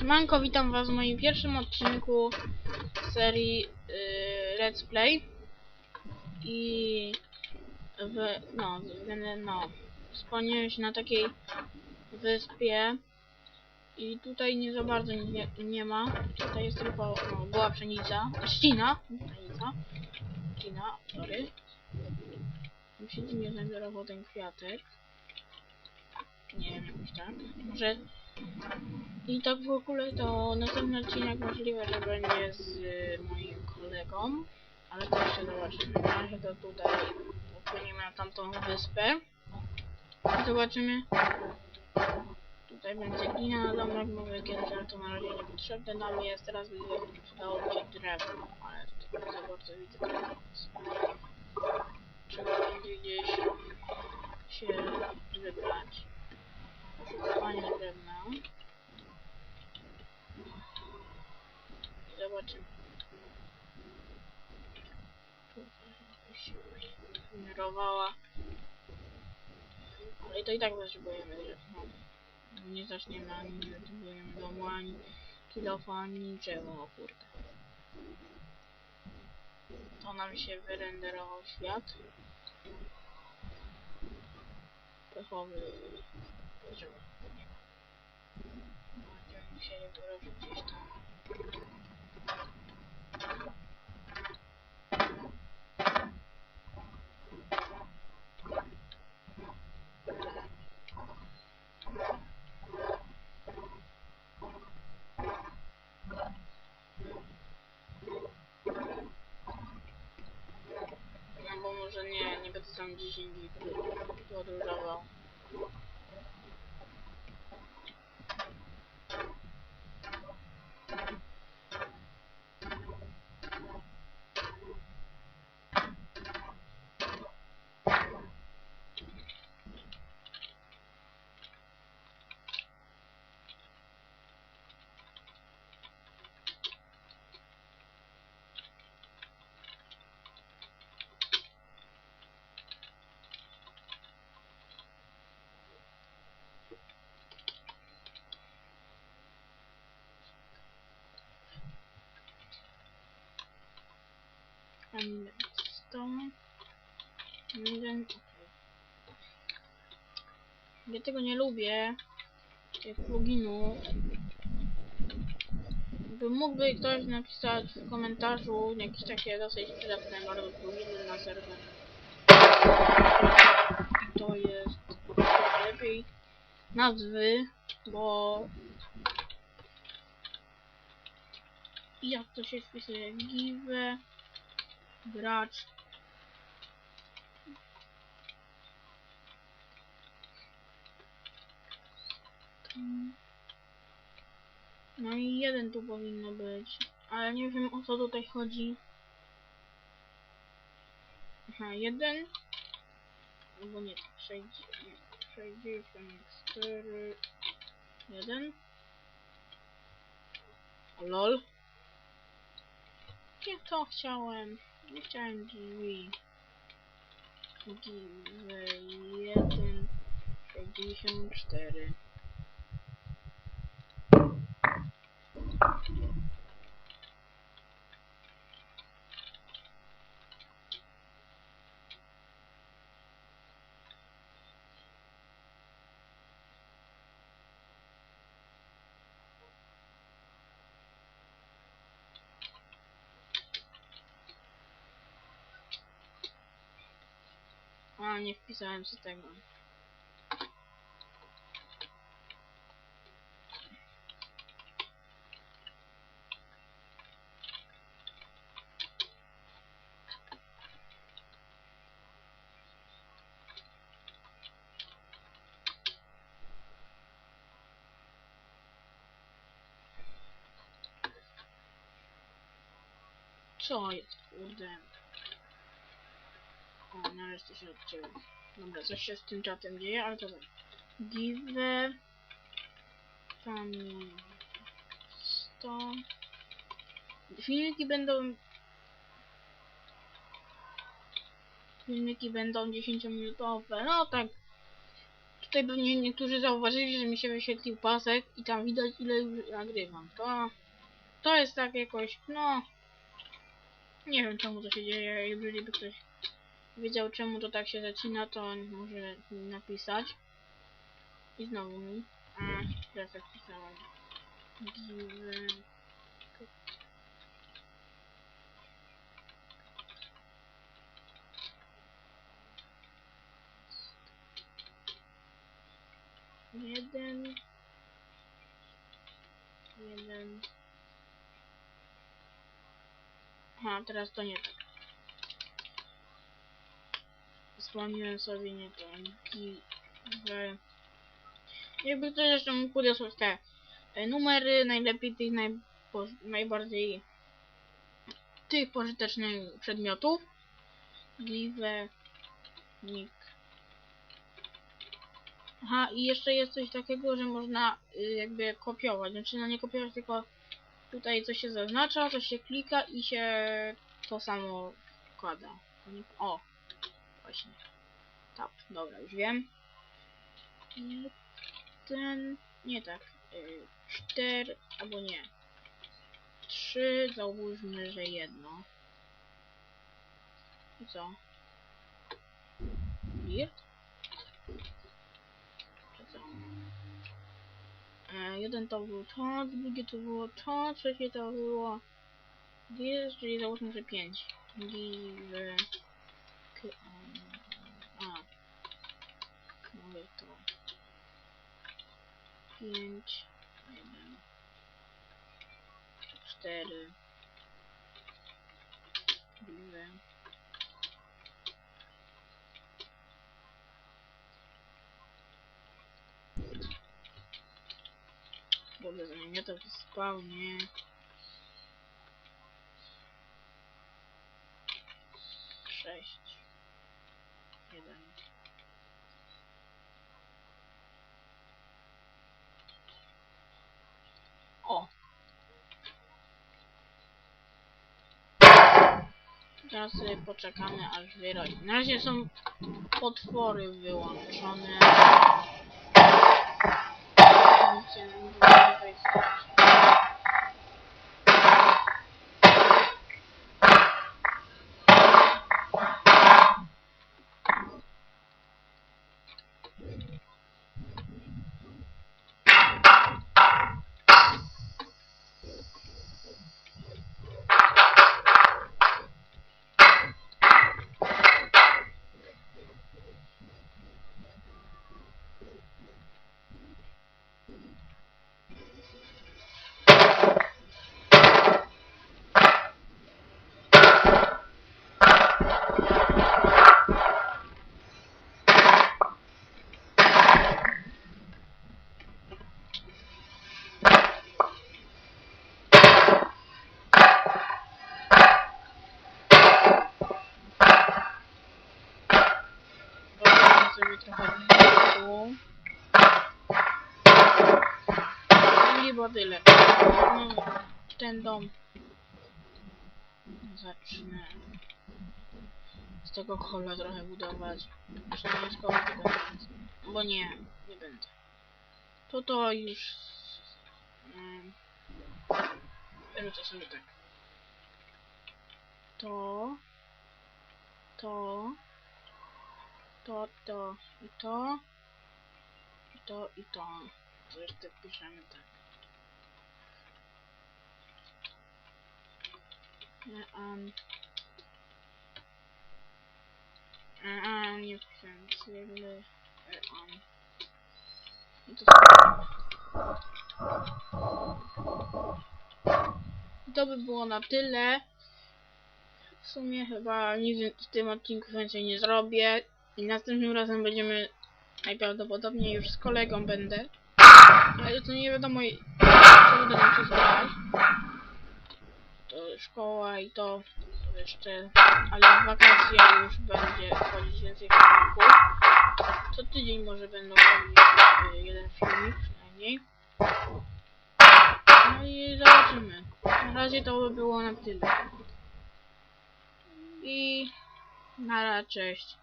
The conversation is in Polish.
Siemanko, witam was w moim pierwszym odcinku serii yy, Let's Play. I w, no, no, spełniłem się na takiej wyspie. I tutaj nie za bardzo nie, nie ma, tutaj jest tylko, no, była pszenica, ścina, pszenica, ścina, sorry, mi się dziwnie zabiorował ten kwiatek, nie wiem, jakoś tak, może i tak w ogóle to następny odcinek możliwe, że będzie z y, moim kolegą, ale to jeszcze zobaczymy. Na razie to tutaj popłyniemy na tamtą wyspę zobaczymy. Tutaj będzie glina na domek, mówię kiedyś, ale to na razie niepotrzebne nam jest. Teraz by przydałoby się drewno, ale nie za bardzo widzę. Trzeba będzie gdzieś się wybrać. Poszukiwanie drewna. Zobaczymy. Wymirowała. Ale to i tak potrzebujemy drewna. Nie zaczniemy ani nie potrzebujemy domu, ani kilofa, ani niczego, o kurde. To nam się wyrenderował świat. Pechowy poziom. Będziemy musieli wyrobić gdzieś tam. No bo może nie, nie będę tam 10 dni podróżował. Ten. Jeden. Ja tego nie lubię. Tych pluginów. By mógłby ktoś napisać w komentarzu jakieś takie dosyć przydatne bardzo pluginy na serwer. To jest lepiej nazwy, bo jak to się wpisuje? Give gracz. No i jeden tu powinno być. Ale nie wiem o co tutaj chodzi. Aha jeden. Albo nie 64 jeden. Lol. Nie to chciałem nie chciałem drzwi. Give 1 64. A, nie wpisałem z tego. Co jest, kurde? Nareszcie się odcięło. Dobra, coś się z tym czatem dzieje, ale to tak. Give family 100 Filmiki będą Filmiki będą 10 minutowe, no tak Tutaj pewnie niektórzy zauważyli, że mi się wyświetlił pasek i tam widać ile już nagrywam. To, to jest tak jakoś, no... Nie wiem czemu to się dzieje, jeżeli by ktoś wiedział czemu to tak się zacina, to może napisać. I znowu mi. A, teraz jak pisałem. Give... Jeden. Jeden. Aha, teraz to nie tak. Wspomniałem sobie nie to. Give. Jakby ktoś jeszcze mógł podesłać te numery, najlepiej tych naj, najbardziej tych pożytecznych przedmiotów. Give. Nick. Aha, i jeszcze jest coś takiego, że można y, jakby kopiować. Znaczy, no nie kopiować, tylko tutaj coś się zaznacza, coś się klika i się to samo wkłada. To O, właśnie. Tak, dobra, już wiem. Ten, nie tak. Y, cztery, albo nie. Trzy, załóżmy, że jedno. I co? Weird? Czy co? E, jeden to było to, drugie to było to, trzecie to było this, czyli załóżmy, że 5. Give... 5, 1, 4, give... Dobrze, zamienię to w spawnie. Sześć. Jeden. O! Teraz sobie poczekamy aż wyrośnie. Na razie są potwory wyłączone. Tutaj. Sobie trochę tu. I chyba tyle. No, ten dom. Zacznę z tego kola trochę budować. Przynajmniej z kola tego. Bo nie, nie będę. To to już... Um, rzucę sobie tak. To... To to, to i to, i to i to. To jeszcze piszemy tak. Um, a, a, nie e, um. I to to by było na tyle. W sumie chyba nic w tym odcinku więcej nie zrobię. I następnym razem będziemy najprawdopodobniej już z kolegą będę. Ale to nie wiadomo co uda nam się zgrać. To szkoła i to jeszcze. Ale w wakacje już będzie wchodzić więcej filmików. Co tydzień może będą wchodzić y, jeden filmik przynajmniej. No i zobaczymy. Na razie to by było na tyle. I na razie cześć.